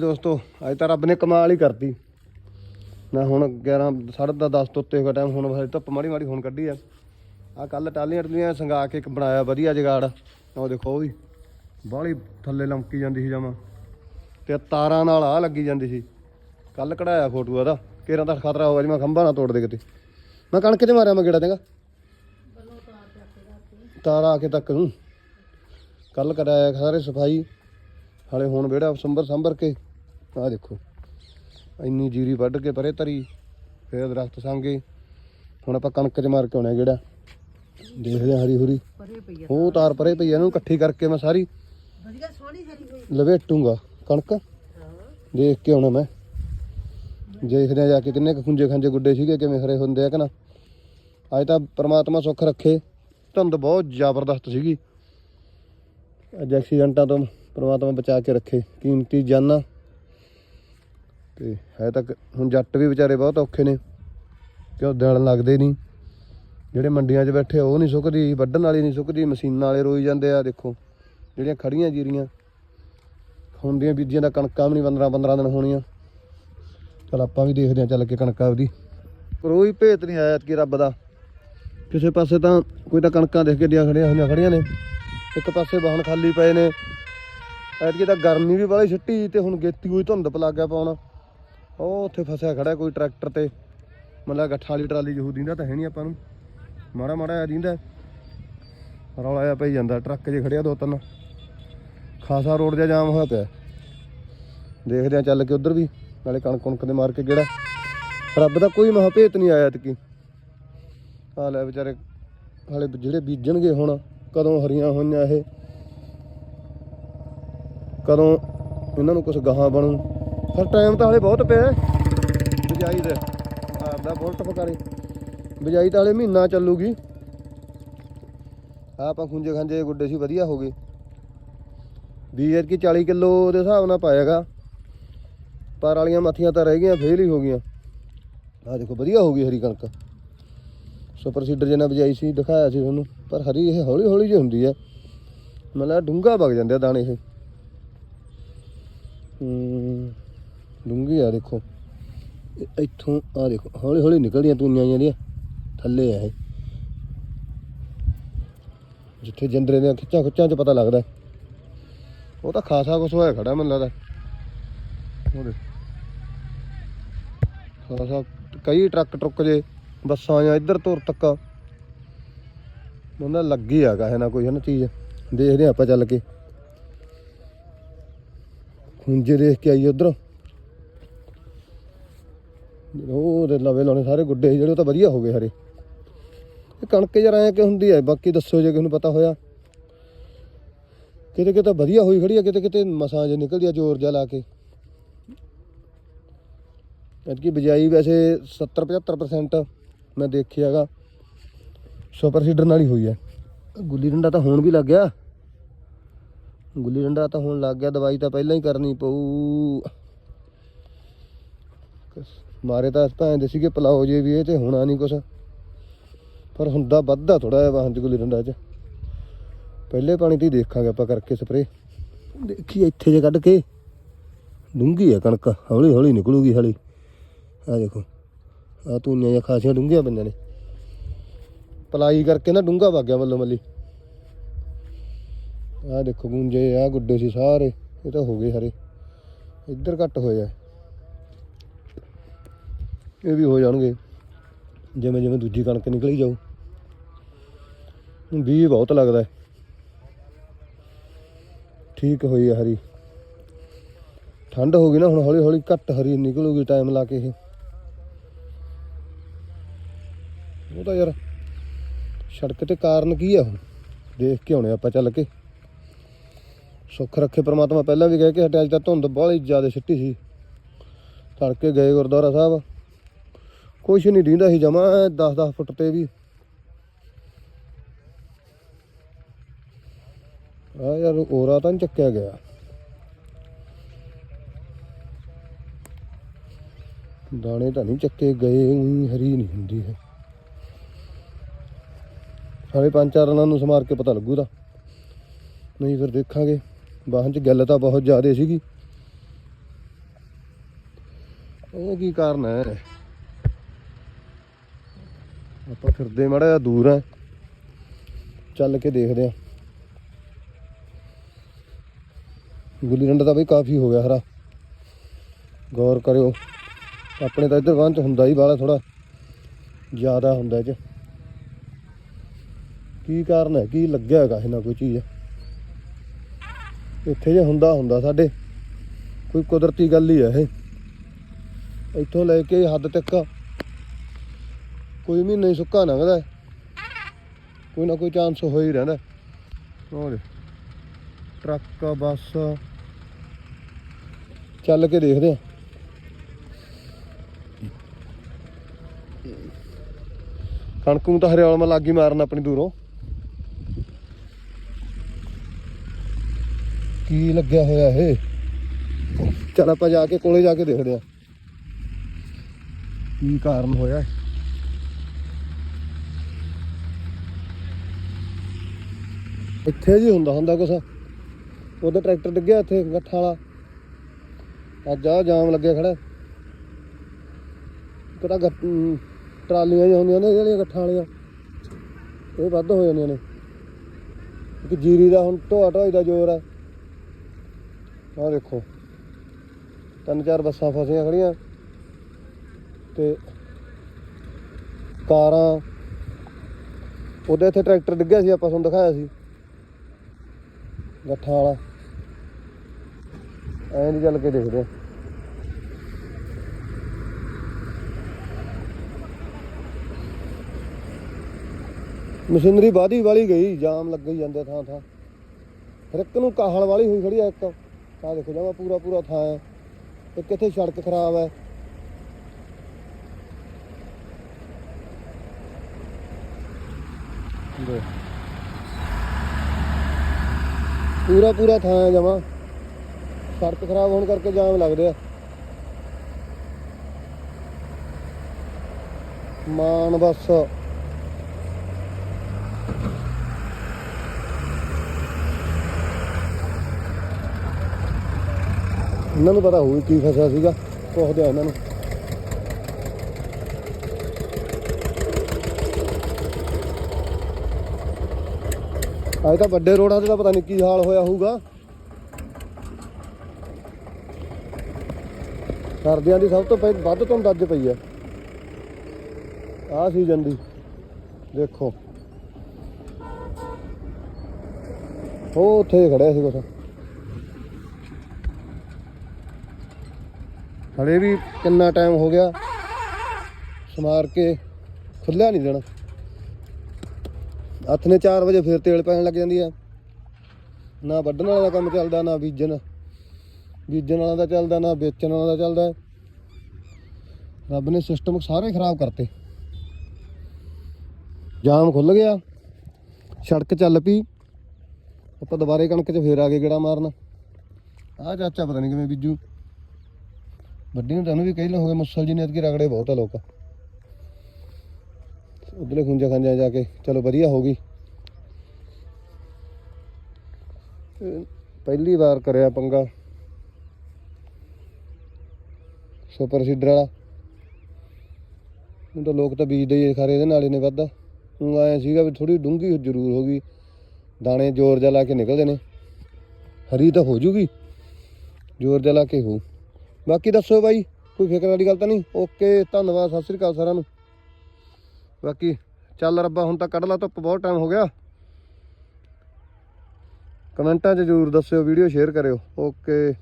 ਦੋਸਤੋ, ਅੱਜ ਤਾਂ ਰੱਬ ਨੇ ਕਮਾਲ ਹੀ ਕਰਤੀ। ਮੈਂ ਹੁਣ 11 10:30 10 ਤੋਂ ਉੱਤੇ ਹੋ ਟਾਈਮ ਹੁਣ ਹਜੇ ਧੁੱਪ ਮਾੜੀ ਮਾੜੀ ਹੁਣ ਕੱਢੀ ਆ। ਆ ਕੱਲ ਟਾਲੀਆਂ ਟਲੀਆਂ ਸੰਗਾ ਕੇ ਇੱਕ ਬਣਾਇਆ ਵਧੀਆ ਜਗਾੜ ਉਹ ਦੇਖੋ ਉਹ ਵੀ। ਬਾਹਲੀ ਥੱਲੇ ਲੰਮਕੀ ਜਾਂਦੀ ਸੀ ਜਮਾ। ਤੇ ਤਾਰਾਂ ਨਾਲ ਆ ਲੱਗੀ ਜਾਂਦੀ ਸੀ। ਕੱਲ ਕਢਾਇਆ ਫੋਟੋ ਉਹਦਾ ਕੇਰਾਂ ਦਾ ਖਤਰਾ ਹੋ ਗਿਆ ਜੀ, ਮੈਂ ਖੰਭਾ ਨਾ ਤੋੜ ਦੇ ਕਿਤੇ। ਮੈਂ ਕਣਕ ਤੇ ਮਾਰਿਆ, ਮੈਂ ਗੇੜਾ ਦੇਗਾ ਤਾਰ ਆ ਕੇ ਤੱਕ ਨੂੰ। ਕੱਲ ਕਰਾਇਆ ਸਾਰੇ ਸਫ਼ਾਈ, ਹਾਲੇ ਹੁਣ ਵਿਹੜਾ ਸੰਭਰ ਸੰਭਰ ਕੇ। ਆ ਦੇਖੋ। ਇੰਨੀ ਜੀਰੀ ਵੱਢ ਕੇ ਪਰੇ ਤਰੀ ਫੇਰ ਦਰਖਤ ਸੰਗੇ। ਹੁਣ ਆਪਾਂ ਕਣਕ 'ਚ ਮਾਰ ਕੇ ਆਉਣਾ ਜਿਹੜਾ ਦੇਖਦੇ ਹਾਂ ਹਰੀ ਹੁਰੀ ਪਰੇ ਪਈ ਆ ਉਹ ਤਾਰ ਪਰੇ ਪਈ ਆ, ਇਹਨੂੰ ਇਕੱਠੀ ਕਰਕੇ ਮੈਂ ਸਾਰੀ ਵਧੀਆ ਸੋਹਣੀ ਹਰੀ ਹੋਈ। ਲਵੇਟੂੰਗਾ ਕਣਕ। ਦੇਖ ਕੇ ਆਉਣਾ ਮੈਂ। ਦੇਖਦੇ ਆ ਜਾ ਕੇ ਕਿੰਨੇ ਕੁ ਖੁੰਝੇ ਖਾਂਜੇ ਗੁੱਡੇ ਸੀਗੇ ਕਿਵੇਂ ਹਰੇ ਹੁੰਦੇ ਆ ਕਿ ਨਾ। ਅੱਜ ਤਾਂ ਪ੍ਰਮਾਤਮਾ ਸੁੱਖ ਰੱਖੇ। ਧੁੰਦ ਬਹੁਤ ਜ਼ਬਰਦਸਤ ਸੀਗੀ। ਅੱਜ ਐਕਸੀਡੈਂਟਾਂ ਤੋਂ ਪ੍ਰਮਾਤਮਾ ਬਚਾ ਕੇ ਰੱਖੇ। ਕੀਮਤੀ ਜਾਨਾਂ ਤੇ ਹੈ ਤੱਕ ਹੁਣ ਜੱਟ ਵੀ ਵਿਚਾਰੇ ਬਹੁਤ ਔਖੇ ਨੇ, ਕਿਉਂ ਦਿਲ ਲੱਗਦੇ ਨਹੀਂ। ਜਿਹੜੇ ਮੰਡੀਆਂ 'ਚ ਬੈਠੇ ਉਹ ਨਹੀਂ ਸੁੱਕਦੀ, ਵੱਢਣ ਵਾਲੀ ਨਹੀਂ ਸੁੱਕਦੀ, ਮਸ਼ੀਨਾਂ ਵਾਲੇ ਰੋਈ ਜਾਂਦੇ ਆ, ਦੇਖੋ, ਜਿਹੜੀਆਂ ਖੜੀਆਂ ਜੀਰੀਆਂ। ਹੁੰਦੀਆਂ ਬੀਜੀਆਂ ਦਾ ਕਣਕਾਂ ਵੀ ਨਹੀਂ 15 15 ਦਿਨ ਹੋਣੀਆਂ। ਚਲ ਆਪਾਂ ਵੀ ਦੇਖਦੇ ਹਾਂ, ਚੱਲ ਕੇ ਕਣਕਾਂ ਉਹਦੀ ਕੋਈ ਭੇਤ ਨਹੀਂ ਆਇਆ ਕਿ ਰੱਬ ਦਾ। ਕਿਸੇ ਪਾਸੇ ਤਾਂ ਕੋਈ ਤਾਂ ਕਣਕਾਂ ਦੇਖ ਕੇ ਡੀਆਂ ਖੜੀਆਂ ਹੋਈਆਂ ਖੜੀਆਂ ਨੇ। ਇੱਕ ਪਾਸੇ ਵਾਹਣ ਖਾਲੀ ਪਏ ਨੇ। ਐਤਕੀ ਤਾਂ ਗਰਮੀ ਵੀ ਬਾਹਲੀ ਛਿੱਟੀ, ਤੇ ਹੁਣ ਗੇਤੀ ਹੋਈ ਧੁੰਦ ਪਲੱਗ ਗਿਆ ਪਾਉਣ। ਉਹ ਉੱਥੇ ਫਸਿਆ ਖੜਾ ਕੋਈ ਟਰੈਕਟਰ ਤੇ। ਮਤਲਬ ਗੱਠਾਂ ਵਾਲੀ ਟਰਾਲੀ ਜਿਹੂ ਦਿੰਦਾ ਤਾਂ ਹੈ ਨਹੀਂ ਆਪਾਂ ਨੂੰ। ਮਾੜਾ ਮਾੜਾ ਆ ਦਿੰਦਾ ਰੌਲਾ ਜਿਹਾ ਪਈ ਜਾਂਦਾ, ਟਰੱਕ ਜੇ ਖੜਿਆ ਦੋ ਤਿੰਨ। ਖਾਸਾ ਰੋਡ ਜਿਹਾ ਜਾਮ ਹੋਇਆ ਪਿਆ। ਦੇਖਦੇ ਆ ਚੱਲ ਕੇ ਉਧਰ ਵੀ, ਨਾਲੇ ਕਣਕ ਕੁਣਕ ਦੇ ਮਾਰ ਕੇ ਗੇੜਾ ਰੱਬ ਦਾ ਕੋਈ ਮਹਾਭੇਤ ਨਹੀਂ ਆਇਆ ਤਕੀ ਆ ਲੈ ਵਿਚਾਰੇ ਹਾਲੇ ਜਿਹੜੇ ਬੀਜਣਗੇ ਹੁਣ, ਕਦੋਂ ਹਰੀਆਂ ਹੋਈਆਂ ਇਹ। ਕਦੋਂ ਇਹਨਾਂ ਨੂੰ ਕੁਝ ਗਾਹਾਂ ਬਣੂ। ਪਰ ਟਾਈਮ ਤਾਂ ਹਲੇ ਬਹੁਤ ਪਿਆ ਬਿਜਾਈ ਦੇ। ਆਪਦਾ ਬੁਲਟ ਫਕਾਰੇ ਬਿਜਾਈ ਤਾਂ ਹਲੇ ਮਹੀਨਾ ਚੱਲੂਗੀ। ਆਹ ਆਪਾਂ ਖੁੰਝੇ ਖਾਂਜੇ ਗੁੱਡੇ ਸੀ, ਵਧੀਆ ਹੋ ਗਏ। ਬੀਜ ਕੀ 40 ਕਿਲੋ ਦੇ ਹਿਸਾਬ ਨਾਲ ਪਾਏਗਾ। ਪਰ ਵਾਲੀਆਂ ਮੱਥੀਆਂ ਤਾਂ ਰਹਿ ਗਈਆਂ ਫੇਲ ਹੀ ਹੋ ਗਈਆਂ। ਆਹ ਦੇਖੋ, ਵਧੀਆ ਹੋ ਗਈ ਹਰੀ ਕਣਕ। ਸੁਪਰ ਸੀਡਰ ਜਿਹਨਾਂ ਬਜਾਈ ਸੀ, ਦਿਖਾਇਆ ਸੀ ਤੁਹਾਨੂੰ। ਪਰ ਹਰੀ ਇਹ ਹੌਲੀ ਹੌਲੀ ਜਿਹੀ ਹੁੰਦੀ ਹੈ। ਮਤਲਬ ਡੂੰਗਾ ਵਗ ਜਾਂਦੇ ਆ ਦਾਣੇ ਇਹ। ਹੂੰ। ਡੂੰਗੀ ਆ ਦੇਖੋ। ਇਹ ਇੱਥੋਂ ਆ ਦੇਖੋ, ਹੌਲੀ ਹੌਲੀ ਨਿਕਲਦੀਆਂ ਤੂੰਆਂ ਜਿਹੜੀਆਂ ਥੱਲੇ ਆ ਇਹ। ਜਿੱਥੇ ਜੰਦਰੇ ਦੀਆਂ ਖਿੱਚਾਂ ਖੁੱਚਾਂ 'ਚ ਪਤਾ ਲੱਗਦਾ। ਉਹ ਤਾਂ ਖਾਸਾ ਕੁਛ ਹੋਇਆ ਖੜਾ ਮੈਨੂੰ ਲੱਗਦਾ। ਉਹਦੇ ਖਾਸਾ ਕਈ ਟਰੱਕ ਟਰੁੱਕ ਜੇ, ਬੱਸਾਂ ਜਾਂ ਇੱਧਰ ਤੁਰ ਤੱਕ। ਉਹਨਾਂ ਲੱਗੀ ਆ ਕਾਹੇ ਨਾ ਕੋਈ ਹੈ ਨਾ ਚੀਜ਼। ਦੇਖਦੇ ਹਾਂ ਆਪਾਂ ਚੱਲ ਕੇ। ਖੁੰਝੇ ਦੇਖ ਕੇ ਆਈ ਉਧਰ। ਉਹ ਦੇ ਲਵੇ ਲਾਉਣੇ ਸਾਰੇ ਗੁੱਡੇ ਸੀ ਜਿਹੜੇ, ਉਹ ਤਾਂ ਵਧੀਆ ਹੋ ਗਏ ਹਰੇ। ਇਹ ਕਣਕ ਯਾਰ ਐਂ ਕਿ ਹੁੰਦੀ ਹੈ ਬਾਕੀ ਦੱਸੋ ਜੇ ਕਿਸੇ ਨੂੰ ਪਤਾ ਹੋਇਆ। ਕਿਤੇ ਕਿਤੇ ਵਧੀਆ ਹੋਈ ਖੜੀ ਆ ਕਿਤੇ ਕਿਤੇ ਮਸਾਂ ਜੇ ਨਿਕਲਦੀ ਆ ਜ਼ੋਰ ਜਾ ਲਾ ਕੇ। ਕਿ ਬਜਾਈ ਵੈਸੇ 70 75% ਮੈਂ ਦੇਖਿਆਗਾ ਸੁਪਰ ਸੀਡਰ ਨਾਲ ਹੀ ਹੋਈ ਹੈ ਗੁੱਲੀ ਡੰਡਾ ਤਾਂ ਹੋਣ ਵੀ ਲੱਗ ਗਿਆ। ਗੁੱਲੀ ਡੰਡਾ ਤਾਂ ਹੋਣ ਲੱਗ ਗਿਆ, ਦਵਾਈ ਤਾਂ ਪਹਿਲਾਂ ਹੀ ਕਰਨੀ ਪਊ। ਮਾਰੇ ਤਾਂ ਭੈਣ ਦੇ ਸੀਗੇ ਪਲਾਓ ਜੇ ਵੀ ਇਹ ਤੇ ਹੋਣਾ ਨਹੀਂ ਕੁਛ। ਪਰ ਹੁੰਦਾ ਵੱਧਦਾ ਥੋੜਾ ਜਿਹਾ ਵਾਹਨ ਚ ਗੁੱਲੀ ਡੰਡਾ ਚ। ਪਹਿਲੇ ਪਾਣੀ ਤੇ ਹੀ ਦੇਖਾਂਗੇ ਆਪਾਂ ਕਰਕੇ ਸਪਰੇ ਦੇਖੀ ਇੱਥੇ ਜੇ ਕੱਢ ਕੇ। ਡੂੰਗੀ ਆ ਕਣਕ ਹੌਲੀ ਹੌਲੀ ਨਿਕਲੂਗੀ ਹਲੀ। ਆ ਦੇਖੋ ਆ ਤੂੰਆਂ ਜਾਂ ਖਾਸੀਆਂ ਡੂੰਘੀਆਂ ਪਈਆਂ ਨੇ। ਪਲਾਈ ਕਰਕੇ ਨਾ ਡੂੰਗਾ ਵਗ ਗਿਆ ਮੱਲੋ ਮੱਲੀ। ਆ ਦੇਖੋ ਗੁੰਜੇ ਆ ਗੁੱਡੇ ਸੀ ਸਾਰੇ, ਇਹ ਤਾਂ ਹੋ ਗਏ ਹਰੇ। ਇੱਧਰ ਘੱਟ ਹੋਏ ਆ ਇਹ ਵੀ ਹੋ ਜਾਣਗੇ। ਜਿਵੇਂ ਜਿਵੇਂ ਦੂਜੀ ਕਣਕ ਨਿਕਲੀ ਜਾਊ। ਵੀ ਬਹੁਤ ਲੱਗਦਾ। ਠੀਕ ਹੋਈ ਆ ਹਰੀ। ਠੰਡ ਹੋ ਗਈ ਨਾ, ਹੁਣ ਹੌਲੀ ਹੌਲੀ ਘੱਟ ਹਰੀ ਨਿਕਲੂਗੀ ਟਾਈਮ ਲਾ ਕੇ ਇਹ। ਉਹ ਤਾਂ ਯਾਰ ਸੜਕ ਤੇ ਕਾਰਨ ਕੀ ਆ ਉਹ ਦੇਖ ਕੇ ਆਉਣੇ ਆਪਾਂ ਚੱਲ ਕੇ। ਸੁੱਖ ਰੱਖੇ ਪ੍ਰਮਾਤਮਾ ਪਹਿਲਾਂ ਵੀ ਕਹਿ ਕੇ ਹਟਿਆ, ਅੱਜ ਤਾਂ ਧੁੰਦ ਬਹੁਤ ਜ਼ਿਆਦਾ ਛਿੱਟੀ ਸੀ। ਤੜਕੇ ਗਏ ਗੁਰਦੁਆਰਾ ਸਾਹਿਬ। ਕੁਛ ਨਹੀਂ ਦਿੰਦਾ ਸੀ ਜਮਾ 10-10 ਫੁੱਟ ਤੇ ਵੀ। ਆ ਯਾਰ ਔਰਾ ਤਾਂ ਚੱਕਿਆ ਗਿਆ। ਦਾਣੇ ਤਾਂ ਨਹੀਂ ਚੱਕੇ ਗਏ ਹਰੀ ਨਹੀਂ ਹੁੰਦੀ ਹੈ। ਸਾਰੇ ਪੰਜ ਚਾਰ ਦਿਨਾਂ ਨੂੰ ਸਮਾਰ ਕੇ ਪਤਾ ਲੱਗੂਗਾ ਨਹੀਂ ਫਿਰ ਦੇਖਾਂਗੇ, ਵਾਹਨ ਚ ਗੱਲ ਤਾਂ ਬਹੁਤ ਜ਼ਿਆਦਾ ਸੀਗੀ। ਉਹ ਕੀ ਕਾਰਨ ਹੈ? ਆਪਾਂ ਫਿਰਦੇ ਮਾੜਾ ਜਿਹਾ ਦੂਰ ਆ। ਚੱਲ ਕੇ ਦੇਖਦੇ ਆ। ਗੁੱਲੀ ਡੰਡਾ ਤਾਂ ਬਈ ਕਾਫੀ ਹੋ ਗਿਆ ਹਰਾ। ਗੌਰ ਕਰਿਓ, ਆਪਣੇ ਤਾਂ ਇੱਧਰ ਵਾਂ ਚ ਹੁੰਦਾ ਹੀ ਬਾਲਾ ਥੋੜਾ ਜ਼ਿਆਦਾ ਹੁੰਦਾ ਇਹ ਚ। ਕੀ ਕਾਰਨ ਹੈ, ਕੀ ਲੱਗਿਆ ਹੈਗਾ ਇਹਨਾਂ ਕੋਈ ਚੀਜ਼? ਇੱਥੇ ਜੇ ਹੁੰਦਾ ਹੁੰਦਾ ਸਾਡੇ। ਕੋਈ ਕੁਦਰਤੀ ਗੱਲ ਹੀ ਹੈ ਇਹ। ਇੱਥੋਂ ਲੈ ਕੇ ਹੱਦ ਤੱਕ ਕੋਈ ਮਹੀਨਾ ਹੀ ਸੁੱਕਾ ਲੰਘਦਾ ਹੈ। ਕੋਈ ਨਾ ਕੋਈ ਚਾਂਸ ਹੋ ਹੀ ਰਹਿੰਦਾ ਹੋਰ ਟਰੱਕ, ਬੱਸ ਚੱਲ ਕੇ ਦੇਖਦੇ ਆ ਕਣਕ ਨੂੰ ਤਾਂ ਹਰਿਆਲ ਮਾ ਲੱਗੀ ਮਾਰਨ ਆਪਣੀ ਦੂਰੋਂ। ਕੀ ਲੱਗਿਆ ਹੋਇਆ ਇਹ? ਚਲ ਆਪਾਂ ਜਾ ਕੇ ਕੋਲੇ ਜਾ ਕੇ ਦੇਖਦੇ ਆ ਕੀ ਕਾਰਨ ਹੋਇਆ ਇੱਥੇ ਜੀ ਹੁੰਦਾ ਹੁੰਦਾ ਕੁਛ। ਉਹਦਾ ਟਰੈਕਟਰ ਡਿੱਗਿਆ ਇੱਥੇ, ਗੱਠਾ ਵਾਲਾ। ਅੱਜ ਆ ਜਾਮ ਲੱਗਿਆ ਖੜਾ। ਕਿਤਾ ਟਰਾਲੀਆਂ ਜਿਹੀਆਂ ਹੁੰਦੀਆਂ ਨੇ, ਜਿਹੜੀਆਂ ਗੱਠਾਂ ਵਾਲੀਆਂ। ਇਹ ਵੱਧ ਹੋ ਜਾਂਦੀਆਂ ਨੇ। ਕਿ ਜੀਰੀ ਦਾ ਹੁਣ ਢੋਆ ਢੋਈ ਦਾ ਜ਼ੋਰ ਹੈ ਆਹ ਦੇਖੋ। ਤਿੰਨ ਚਾਰ ਬੱਸਾਂ ਫਸੀਆਂ ਖੜੀਆਂ। ਤੇ ਕਾਰਾਂ। ਉਹਦੇ ਇੱਥੇ ਟਰੈਕਟਰ ਡਿੱਗਿਆ ਸੀ, ਆਪਾਂ ਤੁਹਾਨੂੰ ਦਿਖਾਇਆ ਸੀ। ਗੱਠਾਂ ਵਾਲਾ। ਐਂ ਦੀ ਚੱਲ ਕੇ ਦੇਖਦੇ। ਮਸ਼ੀਨਰੀ ਵਾਧੀ ਵਾਲੀ ਗਈ, ਜਾਮ ਲੱਗ ਹੀ ਜਾਂਦੇ ਥਾਂ ਥਾਂ। ਫਿਰ ਇੱਕ ਨੂੰ ਕਾਹਲ ਵਾਲੀ ਹੋਈ ਖੜੀ ਆ ਇੱਕ। ਆ ਦੇਖੋ ਜਾਵਾ ਪੂਰਾ ਪੂਰਾ ਥਾਂ ਹੈ ਤੇ ਕਿੱਥੇ ਸੜਕ ਖਰਾਬ ਹੈ ਦੇਖ। ਪੂਰਾ ਪੂਰਾ ਥਾਂ ਹੈ ਜਮਾ। ਸੜਕ ਖਰਾਬ ਹੋਣ ਕਰਕੇ ਜਾਮ ਲੱਗਦੇ ਆ ਮਾਨ ਬੱਸ। ਇਹਨਾਂ ਨੂੰ ਪਤਾ ਹੋਊ ਕੀ ਫਸਿਆ ਸੀਗਾ, ਪੁੱਛਦੇ ਆ ਇਹਨਾਂ ਨੂੰ। ਅੱਜ ਤਾਂ ਵੱਡੇ ਰੋਡਾਂ ਤੇ ਤਾਂ ਪਤਾ ਨਹੀਂ ਕੀ ਹਾਲ ਹੋਇਆ ਹੋਊਗਾ। ਸਰਦੀਆਂ ਦੀ ਸਭ ਤੋਂ ਪਹਿਲਾਂ ਵੱਧ ਤੋਂ ਦੱਜ ਪਈ ਆ ਆਹ ਸੀਜ਼ਨ ਦੀ, ਦੇਖੋ। ਉਹ ਉੱਥੇ ਖੜਿਆ ਸੀ ਕੁਛ। ਹਲੇ ਵੀ ਕਿੰਨਾ ਟਾਈਮ ਹੋ ਗਿਆ, ਸਮਾਰ ਕੇ ਖੁੱਲਿਆ ਨਹੀਂ ਦੇਣਾ। ਹੱਥ ਨੇ 4 ਵਜੇ ਫਿਰ ਤੇਲ ਪੈਣ ਲੱਗ ਜਾਂਦੀ ਆ। ਨਾ ਵੱਢਣ ਵਾਲਾ ਦਾ ਕੰਮ ਚੱਲਦਾ, ਨਾ ਬੀਜਣ। ਬੀਜਣ ਵਾਲਾ ਦਾ ਚੱਲਦਾ, ਨਾ ਵੇਚਣ ਵਾਲਾ ਦਾ ਚੱਲਦਾ। ਰੱਬ ਨੇ ਸਿਸਟਮ ਸਾਰੇ ਖਰਾਬ ਕਰਤੇ। ਜਾਮ ਖੁੱਲ ਗਿਆ। ਸੜਕ ਚੱਲ ਪਈ। ਆਪਾਂ ਦੁਬਾਰੇ ਕਣਕ 'ਚ ਫੇਰ ਆ ਗਏ ਗੇੜਾ ਮਾਰਨ। ਆਹ ਚਾਚਾ ਪਤਾ ਨਹੀਂ ਕਿਵੇਂ ਬੀਜੂ। ਵੱਡੀ ਨੂੰ ਤੁਹਾਨੂੰ ਵੀ ਕਹੀ ਲਓਗੇ ਹੋ ਮੁਸਲ ਜੀ ਨੇ ਅਦਕੀ ਰਗੜੇ ਬਹੁਤ ਆ ਲੋਕ। ਉਧਰਲੇ ਖੁੰਜਾ ਖਾਂਜਾ ਜਾ ਕੇ, ਚਲੋ ਵਧੀਆ ਹੋ ਗਈ। ਪਹਿਲੀ ਵਾਰ ਕਰਿਆ ਪੰਗਾ। ਸੁਪਰ ਸੀਡਰ ਵਾਲਾ। ਹੁਣ ਤਾਂ ਲੋਕ ਤਾਂ ਬੀਜਦੇ ਹੀ ਖਰੇ, ਇਹਦੇ ਨਾਲ ਹੀ ਨੇ ਵੱਧਦਾ ਹੁਣ ਆਇਆ ਸੀਗਾ ਵੀ ਥੋੜੀ ਡੂੰਗੀ ਜ਼ਰੂਰ ਹੋ ਗਈ। ਦਾਣੇ ਜ਼ੋਰ ਜਿਹਾ ਲਾ ਕੇ ਨਿਕਲਦੇ ਨੇ। ਹਰੀ ਤਾਂ ਹੋ ਜੂਗੀ। ਜ਼ੋਰ ਜਿਹਾ ਲਾ ਕੇ ਹੋ। ਬਾਕੀ ਦੱਸੋ ਬਾਈ, ਕੋਈ ਫਿਕਰ ਵਾਲੀ ਗੱਲ ਤਾਂ ਨਹੀਂ? ਓਕੇ, ਧੰਨਵਾਦ, ਸਤਿ ਸ੍ਰੀ ਅਕਾਲ ਸਾਰਿਆਂ ਨੂੰ। ਬਾਕੀ ਚੱਲ ਰੱਬਾ, ਹੁਣ ਤਾਂ ਕੱਢ ਲਾ ਧੁੱਪ, ਬਹੁਤ ਟਾਈਮ ਹੋ ਗਿਆ। ਕਮੈਂਟਾਂ 'ਚ ਜ਼ਰੂਰ ਦੱਸਿਓ ਵੀਡੀਓ ਸ਼ੇਅਰ ਕਰਿਓ। ਓਕੇ